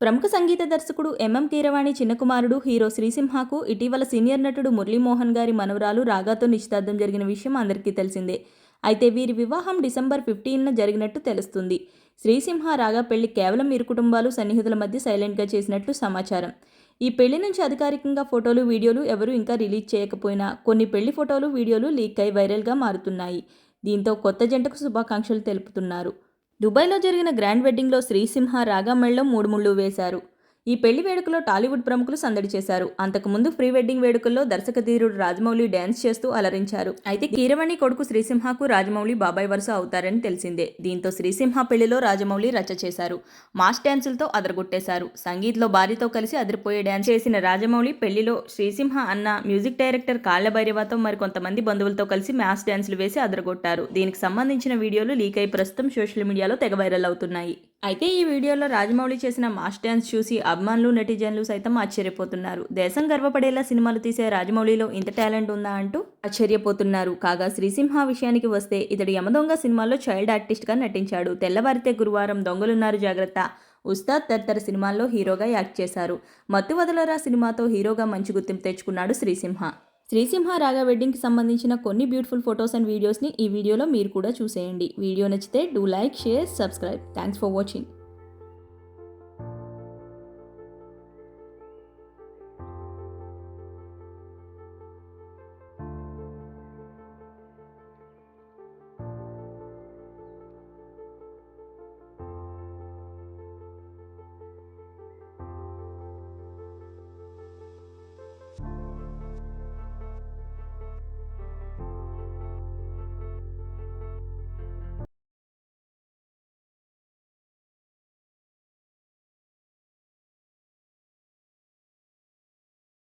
ప్రముఖ సంగీత దర్శకుడు ఎంఎం కీరవాణి చిన్న కుమారుడు హీరో శ్రీసింహకు ఇటీవల సీనియర్ నటుడు మురళీమోహన్ గారి మనవరాలు రాగాతో నిశ్చితార్థం జరిగిన విషయం అందరికీ తెలిసిందే. అయితే వీరి వివాహం డిసెంబర్ ఫిఫ్టీన్న జరిగినట్టు తెలుస్తుంది. శ్రీసింహ రాగా పెళ్ళి కేవలం ఇరు కుటుంబాలు సన్నిహితుల మధ్య సైలెంట్గా చేసినట్లు సమాచారం. ఈ పెళ్ళి నుంచి అధికారికంగా ఫోటోలు వీడియోలు ఎవరూ ఇంకా రిలీజ్ చేయకపోయినా కొన్ని పెళ్ళి ఫోటోలు వీడియోలు లీక్ అయి వైరల్గా మారుతున్నాయి. దీంతో కొత్త జంటకు శుభాకాంక్షలు తెలుపుతున్నారు. దుబాయ్లో జరిగిన గ్రాండ్ వెడ్డింగ్లో శ్రీసింహ రాగా మూడు ముళ్ళు వేశారు. ఈ పెళ్ళి వేడుకలో టాలీవుడ్ ప్రముఖులు సందడి చేశారు. అంతకుముందు ప్రీ వెడ్డింగ్ వేడుకల్లో దర్శక ధీరుడు రాజమౌళి డ్యాన్స్ చేస్తూ అలరించారు. అయితే కీరవాణి కొడుకు శ్రీసింహకు రాజమౌళి బాబాయ్ వరుస అవుతారని తెలిసిందే. దీంతో శ్రీసింహ పెళ్ళిలో రాజమౌళి రచ్చ చేశారు. మాస్ డ్యాన్సులతో అదరగొట్టేశారు. సంగీత్లో భార్యతో కలిసి అదిరిపోయే డ్యాన్స్ చేసిన రాజమౌళి పెళ్ళిలో శ్రీసింహ అన్న మ్యూజిక్ డైరెక్టర్ కాళ్ళభైరవతో మరికొంతమంది బంధువులతో కలిసి మాస్ డ్యాన్సులు వేసి అదరగొట్టారు. దీనికి సంబంధించిన వీడియోలు లీక్ అయి ప్రస్తుతం సోషల్ మీడియాలో తెగ వైరల్ అవుతున్నాయి. అయితే ఈ వీడియోలో రాజమౌళి చేసిన మాస్ డ్యాన్స్ చూసి అభిమానులు నెటిజన్లు సైతం ఆశ్చర్యపోతున్నారు. దేశం గర్వపడేలా సినిమాలు తీసే రాజమౌళిలో ఇంత టాలెంట్ ఉందా అంటూ ఆశ్చర్యపోతున్నారు. కాగా శ్రీసింహ విషయానికి వస్తే ఇతడు యమదొంగ సినిమాలో చైల్డ్ ఆర్టిస్ట్గా నటించాడు. తెల్లవారితే గురువారం దొంగలున్నారు జాగ్రత్త. ఉస్తాద్ తదితర సినిమాల్లో హీరోగా యాక్ట్ చేశారు. మత్తు వదలరా సినిమాతో హీరోగా మంచి గుర్తింపు తెచ్చుకున్నాడు శ్రీసింహ. శ్రీసింహ రాగా వెడ్డింగ్కి సంబంధించిన కొన్ని బ్యూటిఫుల్ ఫొటోస్ అండ్ వీడియోస్ని ఈ వీడియోలో మీరు కూడా చూసేయండి. వీడియో నచ్చితే do like share subscribe thanks for watching